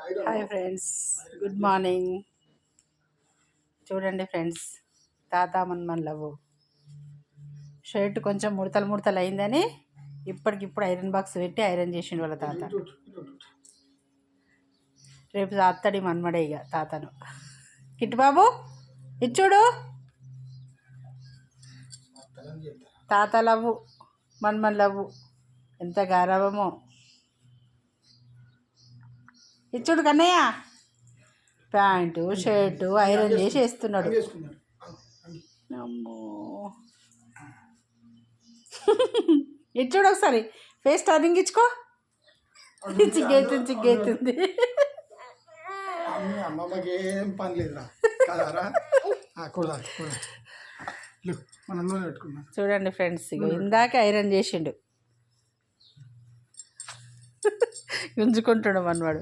Hi friends good morning చూడండి friends తాత మన్మన్ లవ్. షర్ట్ కొంచెం ముడతలు ముడతలు అయిందని ఇప్పటికిప్పుడు ఐరన్ బాక్స్ పెట్టి ఐరన్ చేసిండు వాళ్ళ తాత. రేపు అత్తడి మన్మడే ఇక తాతను. కిట్టుబాబు ఇచ్చుడు తాత లవ్వు మన్మన్ లవ్వు ఎంత గారాబమో. ఇచ్చుడు కన్నయ్య. ప్యాంటు షర్టు ఐరన్ చేసి వేస్తున్నాడు. అమ్మో. ఇచ్చుడు ఒకసారి. ఫేస్ టర్నింగ్ ఇచ్చుకో. చిగ్గైతుంది చిగ్గైతుంది. అమ్మమ్మకి ఏం పని లేదురా. కదరా. చూడండి ఫ్రెండ్స్ ఇందాక ఐరన్ చేసిండు. గుంజుకుంటున్నాం అన్నవాడు